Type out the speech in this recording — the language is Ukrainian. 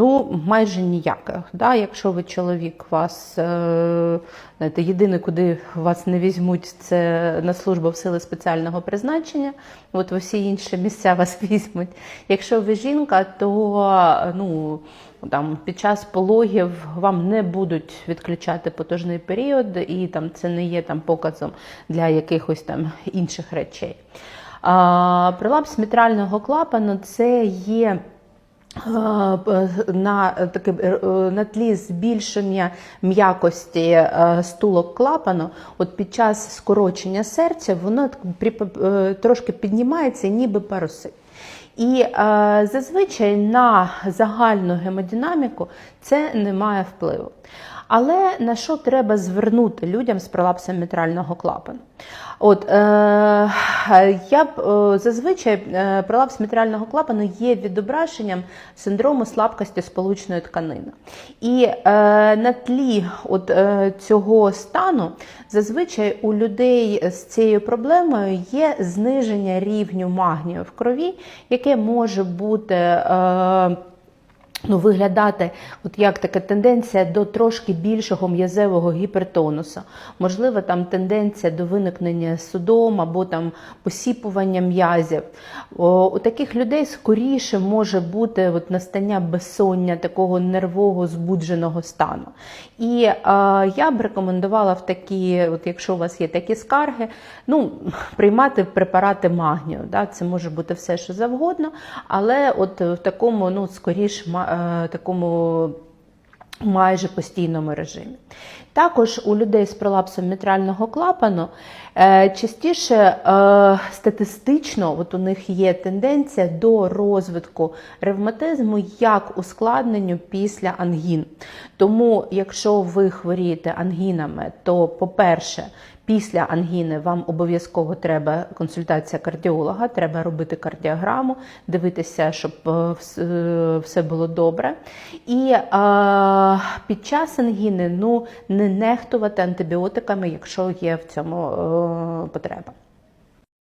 Ну, майже ніяких. Да? Якщо ви чоловік, вас е, знаєте, єдине, куди вас не візьмуть, це на службу в сили спеціального призначення. От в усі інші місця вас візьмуть. Якщо ви жінка, то ну, там, під час пологів вам не будуть відключати потужний період, і там це не є там показом для якихось там інших речей. А, пролапс мітрального клапану це є. Е, На таке е, на тлі збільшення м'якості е, стулок клапану, от під час скорочення серця воно е, трошки піднімається, ніби парусить. І е, зазвичай на загальну гемодинаміку це не має впливу. Але на що треба звернути людям з пролапсом мітрального клапану? От, е, я б е, зазвичай е, пролапс мітрального клапану є відображенням синдрому слабкості сполучної тканини. І е, на тлі от, е, цього стану зазвичай у людей з цією проблемою є зниження рівню магнію в крові, яке може бути. Е, Ну, виглядати, от як така тенденція до трошки більшого м'язевого гіпертонусу. Можливо, там тенденція до виникнення судом або там посіпування м'язів. У таких людей скоріше може бути от настання безсоння, такого нервового збудженого стану. І е, я б рекомендувала в такі, от якщо у вас є такі скарги, ну, приймати препарати магнію. Да? Це може бути все, що завгодно, але от в такому, ну, скоріш, ма- е, такому майже постійному режимі. Також у людей з пролапсом мітрального клапану е, частіше е, статистично от у них є тенденція до розвитку ревматизму як ускладненню після ангін. Тому, якщо ви хворієте ангінами, то, по-перше, Після ангіни вам обов'язково треба консультація кардіолога, треба робити кардіограму, дивитися, щоб е, вс- все було добре. І е, під час ангіни ну, не нехтувати антибіотиками, якщо є в цьому е, потреба.